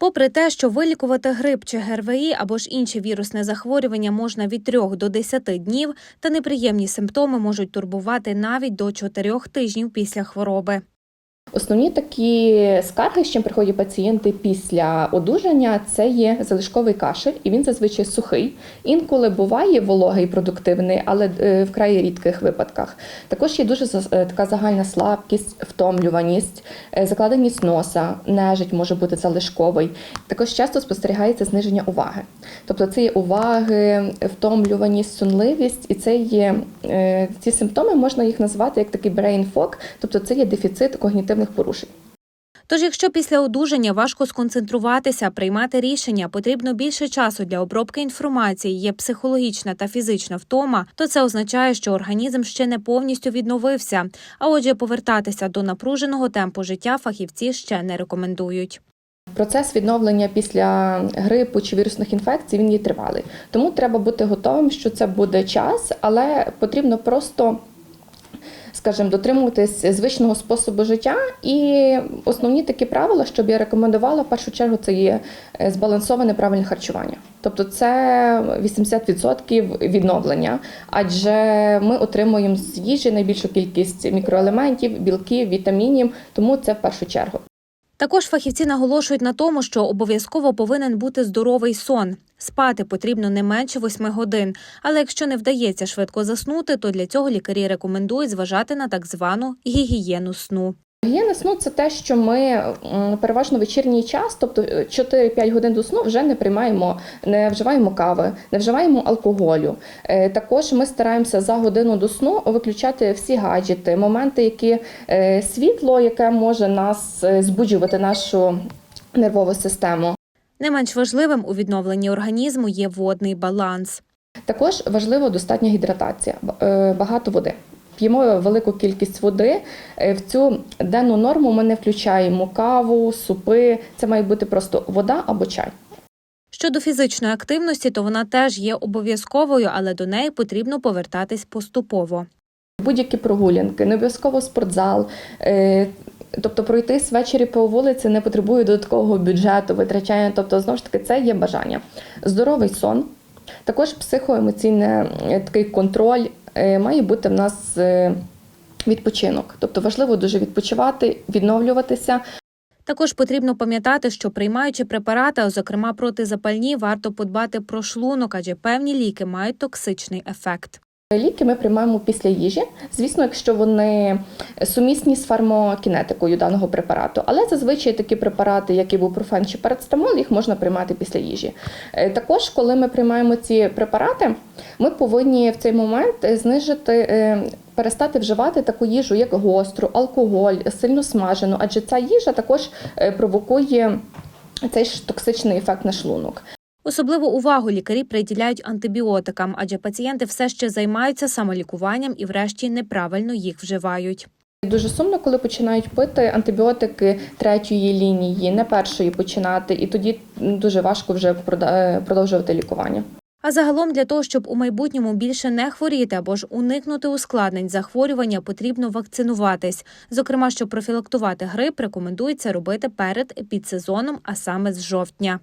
Попри те, що вилікувати грип чи ГРВІ або ж інші вірусне захворювання можна від 3 до 10 днів, та неприємні симптоми можуть турбувати навіть до 4 тижнів після хвороби. Основні такі скарги, з чим приходять пацієнти після одужання, це є залишковий кашель, і він зазвичай сухий. Інколи буває вологий продуктивний, але е, в край рідких випадках. Також є дуже е, така загальна слабкість, втомлюваність, е, закладеність носа, нежить може бути залишковий. Також часто спостерігається зниження уваги. Тобто це є уваги, втомлюваність, сонливість, і це є ці симптоми можна їх назвати як такий brain fog, тобто це є дефіцит когнітивних порушень. Тож, якщо після одужання важко сконцентруватися, приймати рішення, потрібно більше часу для обробки інформації, є психологічна та фізична втома, то це означає, що організм ще не повністю відновився. А отже, повертатися до напруженого темпу життя фахівці ще не рекомендують. Процес відновлення після грипу чи вірусних інфекцій він є тривалий. Тому треба бути готовим, що це буде час, але потрібно просто. Скажімо, дотримуватись звичного способу життя, і основні такі правила, що б я рекомендувала, в першу чергу, це є е, збалансоване правильне харчування. Тобто це 80% відновлення, адже ми отримуємо з їжі найбільшу кількість мікроелементів, білків, вітамінів, тому це в першу чергу. Також фахівці наголошують на тому, що обов'язково повинен бути здоровий сон. Спати потрібно не менше восьми годин, але якщо не вдається швидко заснути, то для цього лікарі рекомендують зважати на так звану гігієну сну. Гігієна сну це те, що ми переважно вечірній час, тобто е, 4-5 годин до сну, вже не приймаємо, не вживаємо кави, не вживаємо алкоголю. Е, Також ми стараємося за годину до сну виключати всі гаджети, моменти, які е, світло, яке може нас е, збуджувати нашу нервову систему. Не менш важливим у відновленні організму є водний баланс. Також важливо достатня гідратація, е, багато води. П'ємо велику кількість води. Е, В цю денну норму ми не включаємо каву, супи. Це має бути просто вода або чай. Щодо фізичної активності, то вона теж є обов'язковою, але до неї потрібно повертатись поступово. Будь-які прогулянки, не обов'язково спортзал. е, Тобто пройтись ввечері по вулиці не потребує додаткового бюджету, витрачання. Тобто, знову ж таки, це є бажання. Здоровий сон, також психоемоційний е, такий контроль має бути в нас е, відпочинок. Тобто важливо дуже відпочивати, відновлюватися. Також потрібно пам'ятати, що приймаючи препарати, а зокрема протизапальні, варто подбати про шлунок, адже певні ліки мають токсичний ефект. Ліки ми приймаємо після їжі, звісно, якщо вони сумісні з фармокінетикою даного препарату. Але зазвичай такі препарати, як ібупрофен чи парацетамол, їх можна приймати після їжі. Е, Також, коли ми приймаємо ці препарати, ми повинні в цей момент знижити. е, Перестати вживати таку їжу, як гостру, алкоголь, сильно смажену, адже ця їжа також е, провокує цей ж токсичний ефект на шлунок. Особливу увагу лікарі приділяють антибіотикам, адже пацієнти все ще займаються самолікуванням і, врешті, неправильно їх вживають. Дуже сумно, коли починають пити антибіотики третьої лінії, не першої починати, і тоді дуже важко вже е, продовжувати лікування. А загалом для того, щоб у майбутньому більше не хворіти або ж уникнути ускладнень захворювання, потрібно вакцинуватись. Зокрема, щоб профілактувати грип, рекомендується робити перед підсезоном, а саме з жовтня.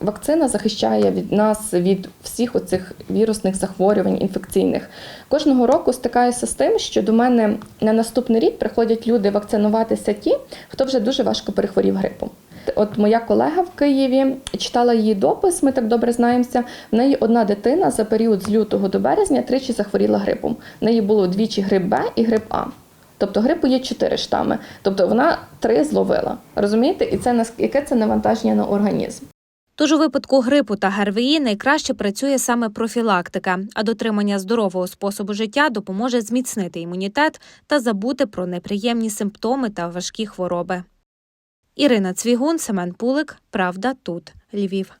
Вакцина захищає від нас від всіх оцих вірусних захворювань інфекційних. Кожного року стикаюся з тим, що до мене на наступний рік приходять люди вакцинуватися ті, хто вже дуже важко перехворів грипом. От моя колега в Києві читала її допис, ми так добре знаємося. В неї одна дитина за період з лютого до березня тричі захворіла грипом. В неї було двічі грип Б і грип А. Тобто грипу є чотири штами. Тобто вона три зловила. Розумієте? І це яке це навантаження на організм. Тож у випадку грипу та ГРВІ найкраще працює саме профілактика, а дотримання здорового способу життя допоможе зміцнити імунітет та забути про неприємні симптоми та важкі хвороби. Ірина Цвігун, Семен Пулик. Правда тут. Львів.